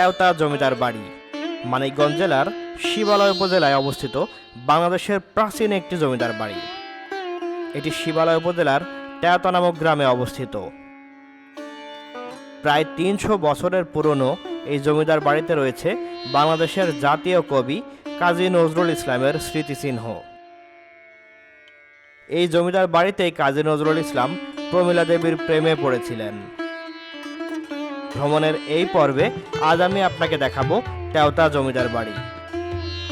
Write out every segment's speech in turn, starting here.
তেওতা জমিদার বাড়ি। মানিকগঞ্জ জেলার শিবালয় উপজেলায় অবস্থিত বাংলাদেশের প্রাচীন একটি জমিদার বাড়ি। এটি শিবালয় উপজেলার তেওতা নামক গ্রামে অবস্থিত। প্রায় তিনশো বছরের পুরনো এই জমিদার বাড়িতে রয়েছে বাংলাদেশের জাতীয় কবি কাজী নজরুল ইসলামের স্মৃতিচিহ্ন। এই জমিদার বাড়িতেই কাজী নজরুল ইসলাম প্রমীলা দেবীর প্রেমে পড়েছিলেন। ভ্রমণের এই পর্বে আজ আমি আপনাকে দেখাবো তেওতা জমিদার বাড়ি।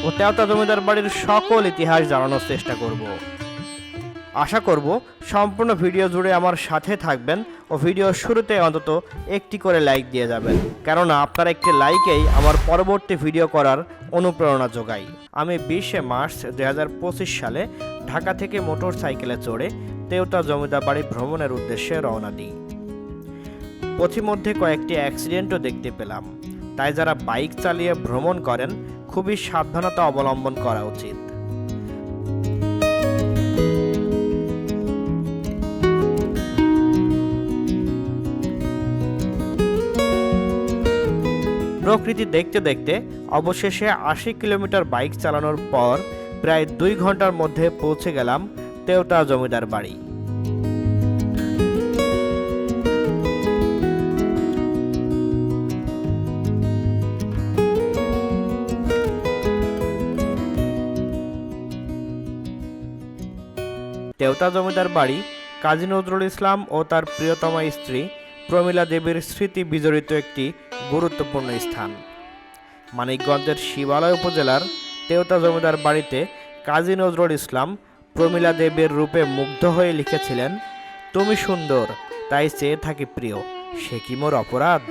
ও তেওতা জমিদার বাড়ির সকল ইতিহাস জানানোর চেষ্টা করব। আশা করব সম্পূর্ণ ভিডিও জুড়ে আমার সাথে থাকবেন ও ভিডিও শুরুতে অন্তত একটি করে লাইক দিয়ে যাবেন। কেননা আপনার একটি লাইকেই আমার পরবর্তী ভিডিও করার অনুপ্রেরণা যোগায়। আমি বিশে মার্চ দু হাজার পঁচিশ সালে ঢাকা থেকে মোটর সাইকেলে চড়ে তেওতা জমিদার বাড়ি ভ্রমণের উদ্দেশ্যে রওনা দিই। পথিমধ্যে কয়েকটি অ্যাক্সিডেন্টও দেখতে পেলাম। তাই যারা বাইক চালিয়ে ভ্রমণ করেন, খুবই সাবধানতা অবলম্বন করা উচিত। প্রকৃতি দেখতে দেখতে অবশেষে আশি কিলোমিটার বাইক চালানোর পর প্রায় দুই ঘণ্টার মধ্যে পৌঁছে গেলাম তেওতা জমিদার বাড়ি। তেওতা জমিদার বাড়ি, কাজী নজরুল ইসলাম ও তার প্রিয়তমা স্ত্রী প্রমীলা দেবীর স্মৃতি বিজড়িত একটি গুরুত্বপূর্ণ স্থান। মানিকগঞ্জের শিবালয় উপজেলার তেওতা জমিদার বাড়িতে কাজী নজরুল ইসলাম প্রমীলা দেবীর রূপে মুগ্ধ হয়ে লিখেছিলেন, তুমি সুন্দর, তাই চেয়ে থাকি প্রিয়, সে কি মোর অপরাধ?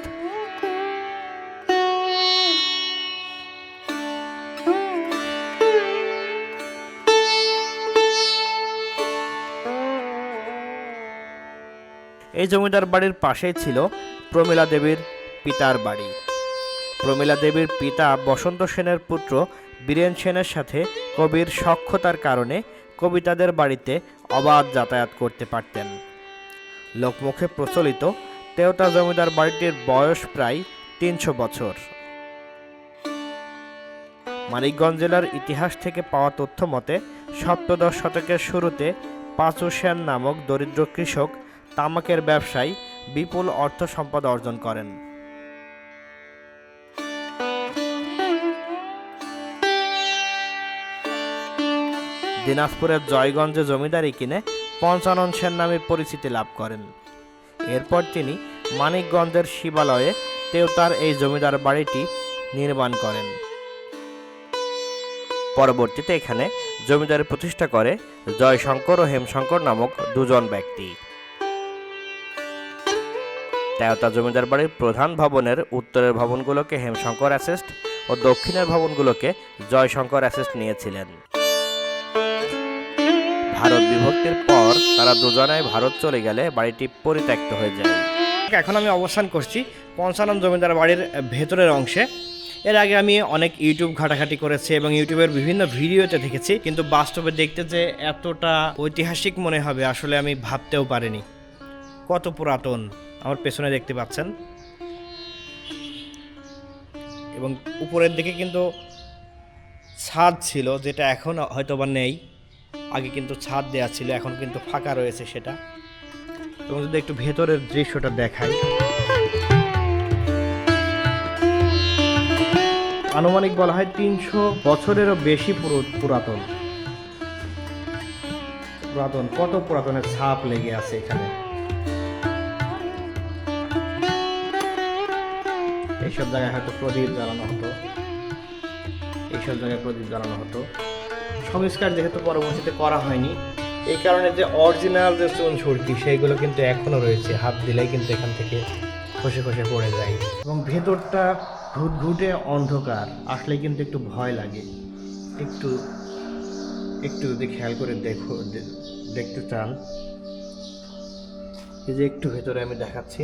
এই জমিদার বাড়ির পাশেই ছিল প্রমীলা দেবীর পিতার বাড়ি। প্রমীলা দেবীর পিতা বসন্ত সেনের পুত্র বীরেন সেনের সাথে কবির সক্ষতার কারণে কবিতাদের বাড়িতে অবাধ যাতায়াত করতে পারতেন। লোকমুখে প্রচলিত তেওতা জমিদার বাড়িটির বয়স প্রায় তিনশো বছর। মানিকগঞ্জ জেলার ইতিহাস থেকে পাওয়া তথ্য মতে, সপ্তদশ শতকের শুরুতে পাঁচু সেন নামক দরিদ্র কৃষক তামাকের ব্যবসায় বিপুল অর্থ সম্পদ অর্জন করেন। দিনাজপুরের জয়গঞ্জে জমিদারি কিনে পঞ্চানন সেন নামে পরিচিতি লাভ করেন। এরপর তিনি মানিকগঞ্জের শিবালয়ে তেওতার এই জমিদার বাড়িটি নির্মাণ করেন। পরবর্তীতে এখানে জমিদারি প্রতিষ্ঠা করে জয়শঙ্কর ও হেমশঙ্কর নামক দুজন ব্যক্তি। তেওতা জমিদার বাড়ির প্রধান ভবনের উত্তরের ভবনগুলোকে হেমশঙ্কর অ্যাসেস্ট ও দক্ষিণের ভবনগুলোকে জয়শঙ্কর অ্যাসেস্ট নিয়েছিলেন। ভারত বিভক্তির পর তারা দুজনায় ভারত চলে গেলে বাড়িটি পরিত্যক্ত হয়ে যায়। এখন আমি অবস্থান করছি পঞ্চানন জমিদার বাড়ির ভেতরের অংশে। এর আগে আমি অনেক ইউটিউব ঘাটাঘাটি করেছি এবং ইউটিউবের বিভিন্ন ভিডিওতে দেখেছি, কিন্তু বাস্তবে দেখতে যে এতটা ঐতিহাসিক মনে হবে আসলে আমি ভাবতেও পারিনি। কত পুরাতন। আমার পেছনে দেখতে পাচ্ছেন। এবং উপরের দিকে কিন্তু ছাদ ছিল, যেটা এখন হয়তো বা নেই। আগে কিন্তু ছাদ দেওয়া ছিল, এখন কিন্তু ফাঁকা রয়েছে সেটা। এবং যদি একটু ভেতরের দৃশ্যটা দেখাই। আনুমানিক বলা হয় তিনশো বছরেরও বেশি পুরো- পুরাতন। পুরাতন, কত পুরাতনের ছাপ লেগে আছে এখানে? এইসব জায়গায় হয়তো প্রদীপ জ্বালানো হতো। এইসব জায়গায় প্রদীপ জ্বালানো হতো। সংস্কার যেহেতু পরবর্তীতে করা হয়নি, এই কারণে যে অরিজিনাল যে চুন সুরকি সেইগুলো কিন্তু এখনও রয়েছে। হাত দিলেই কিন্তু এখান থেকে খসে খসে পড়ে যায়। এবং ভেতরটা ঘুটঘুটে অন্ধকার। আসলে কিন্তু একটু ভয় লাগে। একটু একটু যদি খেয়াল করে দেখো দেখতে চান। এই যে একটু ভেতরে আমি দেখাচ্ছি।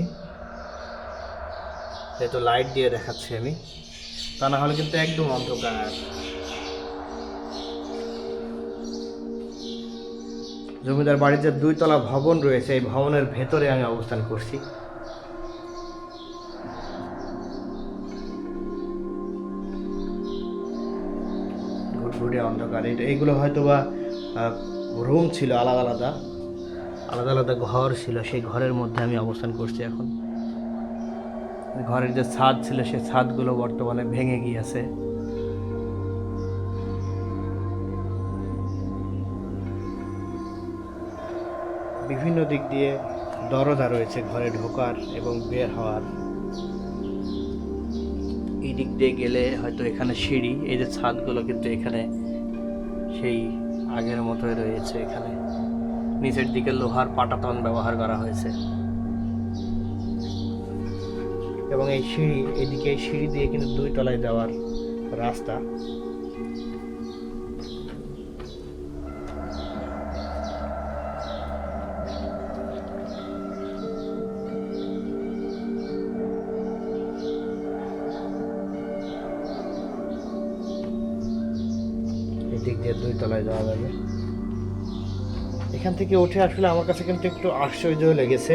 যেহেতু লাইট দিয়ে দেখাচ্ছি আমি, তা না হলে কিন্তু একদম অন্ধকার। জমিদার বাড়ির যে দুইতলা ভবন রয়েছে, এই ভবনের ভেতরে আমি অবস্থান করছি। ঘুটঘুটে অন্ধকার। এটা এইগুলো হয়তো বা রুম ছিল আলাদা আলাদা। আলাদা আলাদা ঘর ছিল, সেই ঘরের মধ্যে আমি অবস্থান করছি এখন। ঘরের যে ছাদ ছিল সেই ছাদগুলো বর্তমানে ভেঙে গিয়েছে। বিভিন্ন দিক দিয়ে দরজা রয়েছে ঘরে ঢোকার এবং বের হওয়ার। এই দিক দিয়ে গেলে হয়তো এখানে সিঁড়ি, এই যে ছাদগুলো কিন্তু এখানে সেই আগের মতোই রয়েছে এখানে। নিচের দিকে লোহার পাটাতন ব্যবহার করা হয়েছে। এবং এই সিঁড়ি, এদিকে সিঁড়ি দিয়ে কিন্তু দুই তলায় যাওয়ার রাস্তা। দিয়ে দুই তলায় যাওয়া এখান থেকে উঠে আসলে আমার কাছে কিন্তু একটু আশ্চর্য লেগেছে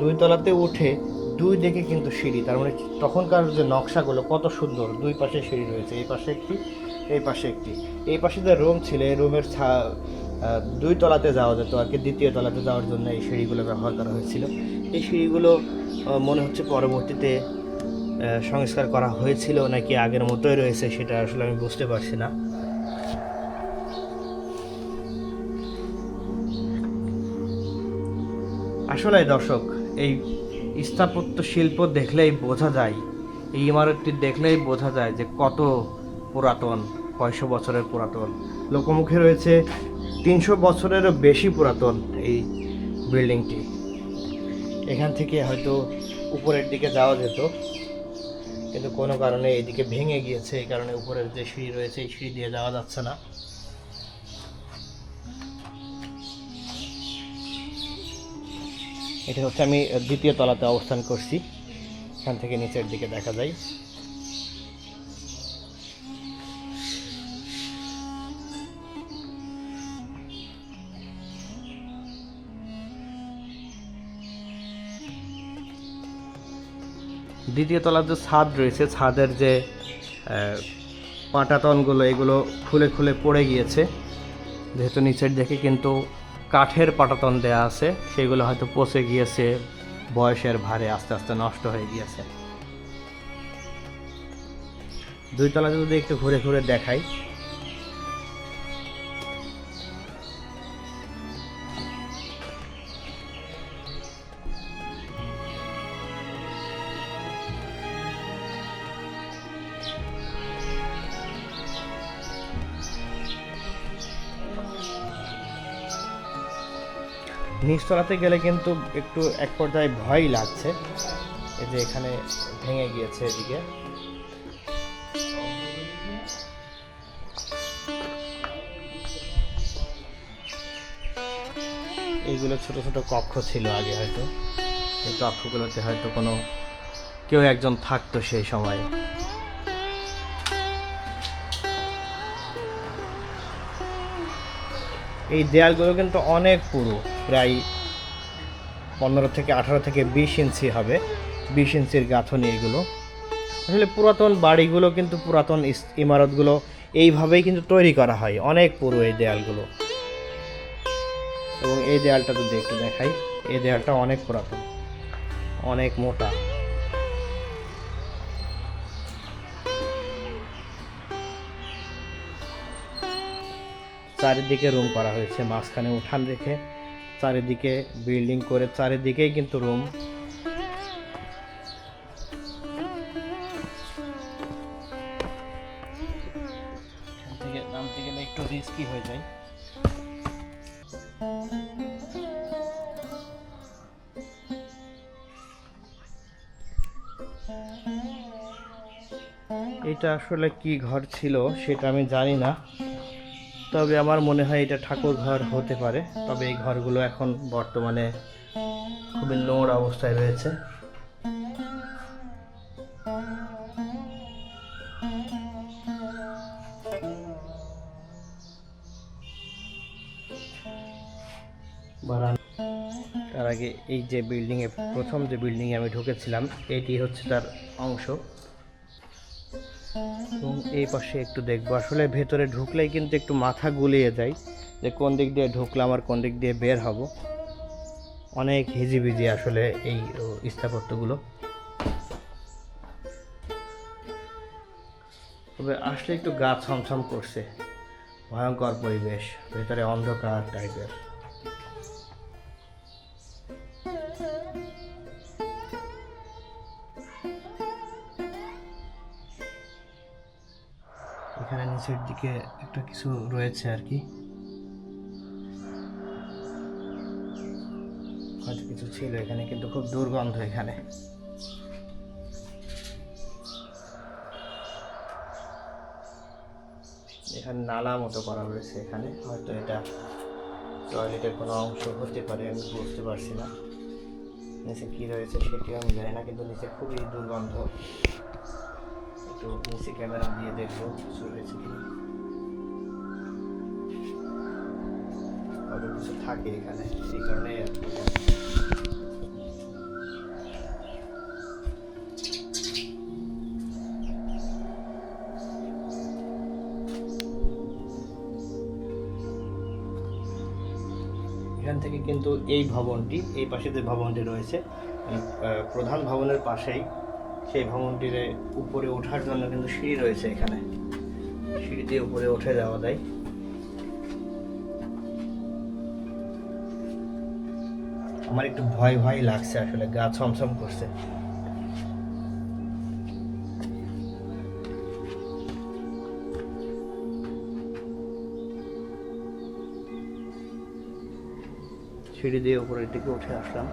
দুই তলাতে উঠে দুই দিকে কিন্তু সিঁড়ি, তার মানে তখনকার যে নকশাগুলো কত সুন্দর। দুই পাশে সিঁড়ি রয়েছে, এই পাশে একটি, এই পাশে একটি। এই পাশে যে রুম ছিল, এই রুমের ছা দুই তলাতে যাওয়া যেত আর কি, দ্বিতীয় তলাতে যাওয়ার জন্য এই সিঁড়িগুলো ব্যবহার করা হয়েছিল। এই সিঁড়িগুলো মনে হচ্ছে পরবর্তীতে সংস্কার করা হয়েছিল নাকি আগের মতোই রয়েছে সেটা আসলে আমি বুঝতে পারছি না। আসলে দর্শক, এই স্থাপত্য শিল্প দেখলেই বোঝা যায়, এই ইমারতটি দেখলেই বোঝা যায় যে কত পুরাতন, কয়শো বছরের পুরাতন। লোকমুখে রয়েছে তিনশো বছরেরও বেশি পুরাতন এই বিল্ডিংটি। এখান থেকে হয়তো উপরের দিকে যাওয়া যেত, কিন্তু কোনো কারণে এদিকে ভেঙে গিয়েছে, এই কারণে উপরের যে সিঁড়ি রয়েছে, এই সিঁড়ি দিয়ে যাওয়া যাচ্ছে না। এটা হচ্ছে আমি দ্বিতীয় তলাতে অবস্থান করছি। এখান থেকে নিচের দিকে দেখা যায়। দ্বিতীয় তলার যে ছাদ রয়েছে, ছাদের যে পাটাতনগুলো, এগুলো খুলে খুলে পড়ে গিয়েছে। যেহেতু নিচের দিকে কিন্তু কাঠের পাটাতন দেয়া আছে, সেগুলো হয়তো পচে গিয়েছে, বয়সের ভারে আস্তে আস্তে নষ্ট হয়ে গিয়েছে। দুই তলাতে যদি একটু ঘুরে ঘুরে দেখাই নিচতলাতে গেলে কিন্তু একটু এক পর্যায়ে ভয়ই লাগছে। এই যে এখানে ভেঙে গিয়েছে এদিকে। এইগুলো ছোট ছোট কক্ষ ছিল আগে হয়তো। এই কক্ষগুলোতে হয়তো কোনো কেউ একজন থাকতো সেই সময়। এই দেয়ালগুলো কিন্তু অনেক পুরো। প্রায় পনেরো থেকে আঠারো থেকে বিশ ইঞ্চি হবে। বিশ ইঞ্চির গাঁথনি এগুলো। আসলে পুরাতন বাড়িগুলো কিন্তু পুরাতন ইমারতগুলো এইভাবেই কিন্তু তৈরি করা হয়, অনেক পুরো এই দেয়ালগুলো। এবং এই দেয়ালটা যদি একটু দেখাই, এই দেয়ালটা অনেক পুরাতন, অনেক মোটা। চারিদিকে রুম করা হয়েছে, মাঝখানে উঠান রেখে। চারিদিকে বিল্ডিং করে চারিদিকেই কিন্তু রুম নামতে গেলে একটু রিস্কি হয়ে যায়। এটা আসলে কি ঘর ছিল সেটা আমি জানি না। তবে আমার মনে হয় এটা ঠাকুর ঘর হতে পারে। তবে এই ঘরগুলো এখন বর্তমানে খুবই নোংরা অবস্থায় রয়েছে। তার আগে এই যে বিল্ডিংয়ে, প্রথম যে বিল্ডিংয়ে আমি ঢুকেছিলাম, এটি হচ্ছে তার অংশ। এবং এই পাশে একটু দেখব। আসলে ভেতরে ঢুকলেই কিন্তু একটু মাথা গুলিয়ে যায় যে কোন দিক দিয়ে ঢুকলাম আর কোন দিক দিয়ে বের হব। অনেক হিজিবিজি আসলে এই স্থাপত্যগুলো। তবে আসলে একটু গা ছমছম করছে। ভয়ঙ্কর পরিবেশ, ভেতরে অন্ধকার টাইপের দিকে একটা কিছু রয়েছে আর কি। হয়তো কিছু ছিল এখানে, কিন্তু খুব দুর্গন্ধ এখানে। এখানে নালা মতো করা রয়েছে এখানে। হয়তো এটা টয়লেটের কোনো অংশ হতে পারে, আমি বুঝতে পারছি না। নিচে কী রয়েছে সেটিও আমি জানি না, কিন্তু নিচে খুবই দুর্গন্ধ। একটু নিচে ক্যামেরা দিয়ে দেখব কিছু রয়েছে কিনা। থাকে এখানে, এই কারণে। এখান থেকে কিন্তু এই ভবনটি, এই পাশে যে ভবনটি রয়েছে প্রধান ভবনের পাশেই সেই ভবনটির উপরে ওঠার জন্য কিন্তু সিঁড়ি রয়েছে এখানে সিঁড়ি দিয়ে উপরে উঠে যাওয়া যায় আমার একটু ভয় ভয় লাগছে আসলে, গা ছমছম করছে। সিঁড়ি দিয়ে উপরের দিকে উঠে আসলাম।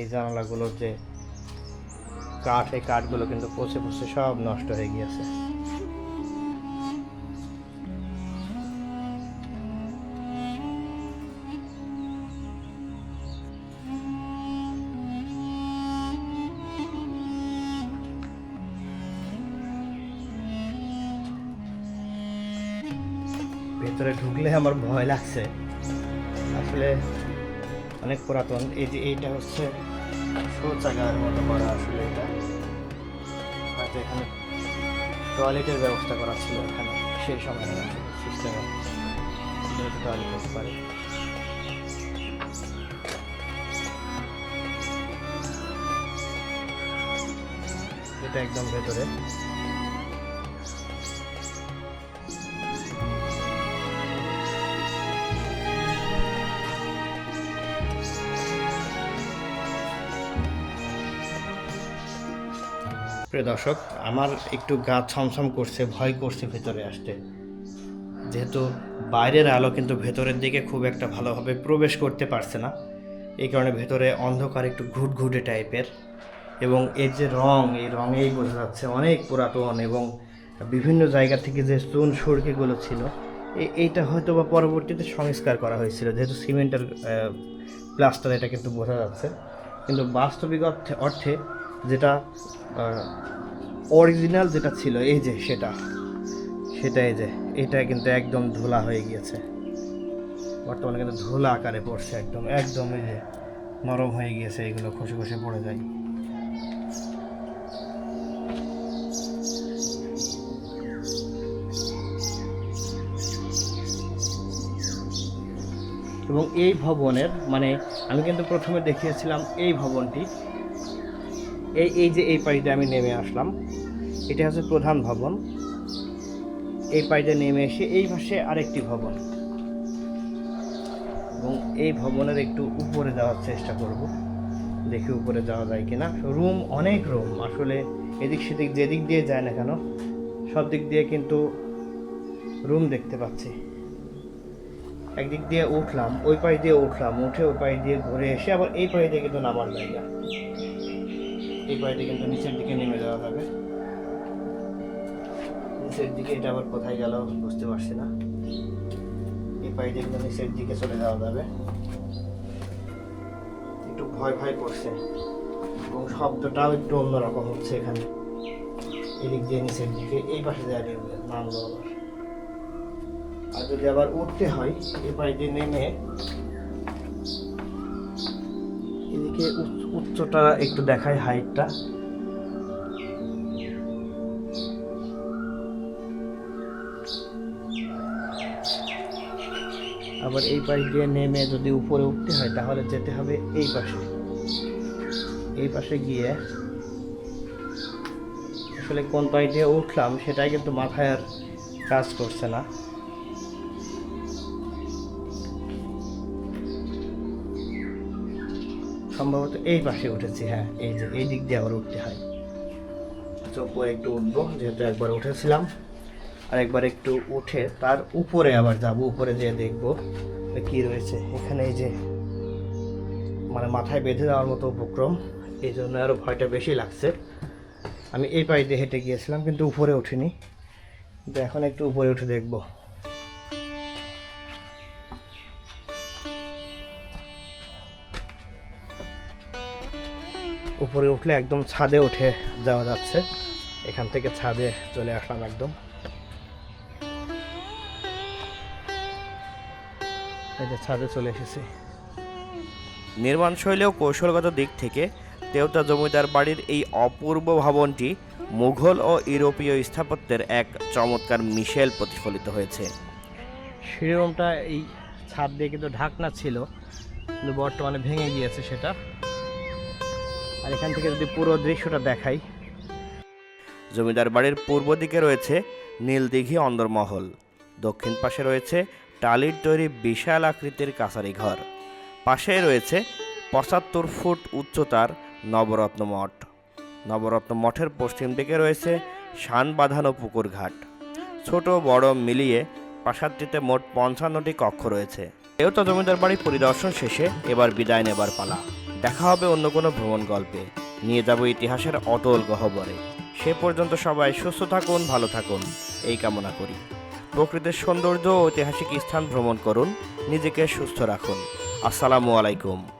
এই জানালাগুলোর যে কাঠ এই কাঠগুলো কিন্তু পচে পচে সব নষ্ট হয়ে গিয়েছে। ভেতরে ঢুকলে আমার ভয় লাগছে। আসলে অনেক পুরাতন। এই যে এইটা হচ্ছে শৌচাগার মতো করা আসলে এটা। হয়তো এখানে টয়লেটের ব্যবস্থা করা ছিল এখানে। সেই সময় সিস্টেমে টয়লেট হতে পারে। এটা একদম ভেতরে। প্রিয় দর্শক, আমার একটু গা ছমছম করছে, ভয় করছে ভেতরে আসতে। যেহেতু বাইরের আলো কিন্তু ভেতরের দিকে খুব একটা ভালোভাবে প্রবেশ করতে পারছে না। এই কারণে ভেতরে অন্ধকার একটু ঘুটঘুটে টাইপের এবং এর যে রং, এই রঙেই বোঝা যাচ্ছে অনেক পুরাতন এবং বিভিন্ন জায়গা থেকে যে চুন সুরকিগুলো ছিল এইটা হয়তো বা পরবর্তীতে সংস্কার করা হয়েছিল। যেহেতু সিমেন্টের প্লাস্টার, এটা কিন্তু বোঝা যাচ্ছে। কিন্তু বাস্তবিক অর্থে অর্থে যেটা অরিজিনাল যেটা ছিল, এই যে সেটা সেটা এই যে, এটা কিন্তু একদম ধুলা হয়ে গিয়েছে। বর্তমানে কিন্তু ধুলা আকারে পড়ছে একদম একদম এই যে নরম হয়ে গিয়েছে, এগুলো খসে খসে পড়ে যায়। এবং এই ভবনের মানে আমি কিন্তু প্রথমে দেখিয়েছিলাম এই ভবনটি এই এই যে এই পাশে আমি নেমে আসলাম, এটা হচ্ছে প্রধান ভবন। এই পাশে নেমে এসে এই পাশে আরেকটি ভবন। এবং এই ভবনের একটু উপরে যাওয়ার চেষ্টা করব, দেখি উপরে যাওয়া যায় কিনা। রুম অনেক রুম, আসলে এদিক সেদিক যেদিক দিয়ে যায় না কেন, সব দিক দিয়ে কিন্তু রুম দেখতে পাচ্ছি। একদিক দিয়ে উঠলাম, ওই পাশ দিয়ে উঠলাম, উঠে ওই পাশ দিয়ে ঘুরে এসে আবার এই পাশ দিয়ে কিন্তু নামার জায়গা। এই পাশে কিন্তু নিচের দিকে নেমে যাওয়া যাবে। নিচের দিকে এটা আবার কোথায় গেল বুঝতে পারছি না। এই পাশে কিন্তু নিচের দিকে চলে যাওয়া যাবে। একটু ভয় ভয় করছে। এবং শব্দটাও একটু অন্যরকম হচ্ছে এখানে। এদিক দিয়ে নিচের দিকে, এই পাশে যায় নামলো আর যদি আবার উঠতে হয়, এই পাশ দিয়ে নেমে উচ্চটা একটু দেখাই হাইটটা। আবার এই পাশ দিয়ে নেমে যদি উপরে উঠতে হয়, তাহলে যেতে হবে এই পাশে। এই পাশে গিয়ে আসলে কোন পাশ দিয়ে উঠলাম, সেটাই কিন্তু মাথায় আর কাজ করছে না। সম্ভবত এই পাশে উঠেছি হ্যাঁ এই যে, এই দিক দিয়ে আবার উঠতে হয়। তো উপরে একটু উঠবো, যেহেতু একবার উঠেছিলাম। আর একবার একটু উঠে তার উপরে আবার যাব, উপরে যেয়ে দেখব কি রয়েছে। এখানে এই যে মানে মাথায় বেঁধে দেওয়ার মতো উপক্রম, এই জন্য আরও ভয়টা বেশি লাগছে। আমি এই পাশ দিয়ে হেঁটে গিয়েছিলাম, কিন্তু উপরে উঠিনি। কিন্তু এখন একটু উপরে উঠে দেখব। উপরে উঠলে একদম ছাদে উঠে যাওয়া যাচ্ছে। এখান থেকে ছাদে চলে আসলাম একদম। এই যে ছাদে চলে এসেছি। নির্মাণ শৈলী ও কৌশলগত দিক থেকে তেওতা জমিদার বাড়ির এই অপূর্ব ভবনটি মুঘল ও ইউরোপীয় স্থাপত্যের এক চমৎকার মিশেল প্রতিফলিত হয়েছে। সিঁড়িরুমটা এই ছাদ দিয়ে কিন্তু ঢাকনা ছিল কিন্তু বর্তমানে ভেঙে গিয়েছে সেটা। আর এখান থেকে যদি পুরো দৃশ্যটা দেখাই। জমিদার বাড়ির পূর্ব দিকে রয়েছে নীলদিঘি অন্দরমহল। দক্ষিণ পাশে রয়েছে টালির তৈরি বিশাল আকৃতির কাছারি ঘর। পাশে রয়েছে পঁচাত্তর ফুট উচ্চতার নবরত্ন মঠ। নবরত্ন মঠের পশ্চিম দিকে রয়েছে শান বাঁধানো পুকুর ঘাট। ছোট বড় মিলিয়ে প্রাসাদটিতে মোট পঞ্চান্নটি কক্ষ রয়েছে। এও তো জমিদার বাড়ি পরিদর্শন শেষে এবার বিদায় নেবার পালা। দেখা হবে অন্য কোনো ভ্রমণ গল্পে। নিয়ে যাব ইতিহাসের অটল গহ্বরে। সে পর্যন্ত সবাই সুস্থ থাকুন, ভালো থাকুন। এই কামনা করি। প্রকৃতির সৌন্দর্য ও ঐতিহাসিক স্থান ভ্রমণ করুন। নিজেকে সুস্থ রাখুন। আসসালামু আলাইকুম।